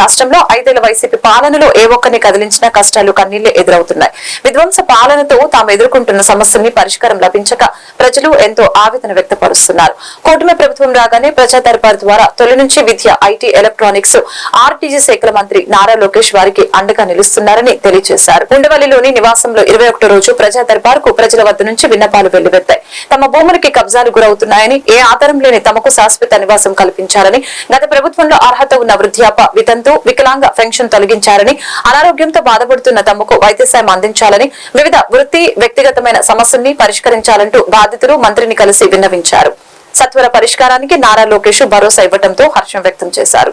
రాష్ట్రంలో ఐదేళ్ళ వైసీపీ పాలనలో ఏ ఒక్కరిని కదిలించినా కష్టాలు కన్నీళ్ళు ఎదురవుతున్నాయి. విధ్వంస పాలనతో తాము ఎదుర్కొంటున్న సమస్యల్ని పరిష్కారం లభించక ప్రజలు ఎంతో ఆవేదన వ్యక్తపరుస్తున్నారు. కూటమి ప్రభుత్వం రాగానే ప్రజా దర్బార్ ద్వారా తొలి నుంచి విద్య ఐటీ ఎలక్ట్రానిక్స్ ఆర్టీజీ శాఖల మంత్రి నారా లోకేష్ వారికి అండగా నిలుస్తున్నారని తెలియజేశారు. ఉండవల్లిలోని నివాసంలో ఇరవై ఒకటో రోజు ప్రజా దర్బార్కు ప్రజల వద్ద నుంచి విన్నపాలు వెల్లువెత్తాయి. తమ భూములకి కబ్జాలు గురవుతున్నాయని ఏ ఆధారం లేని తమకు శాశ్వత నివాసం కల్పించాలని గత ప్రభుత్వంలో అర్హత ఉన్న వృద్ధాప వితంతు వికలాంగ పెన్షన్ తొలగించారని అనారోగ్యంతో బాధపడుతున్న తమకు వైద్య సాయం అందించాలని వివిధ వృత్తి వ్యక్తిగతమైన సమస్యల్ని పరిష్కరించాలంటూ బాధితులు మంత్రిని కలిసి విన్నవించారు. సత్వర పరిష్కారానికి నారా లోకేష్ భరోసా ఇవ్వడంతో హర్షం వ్యక్తం చేశారు.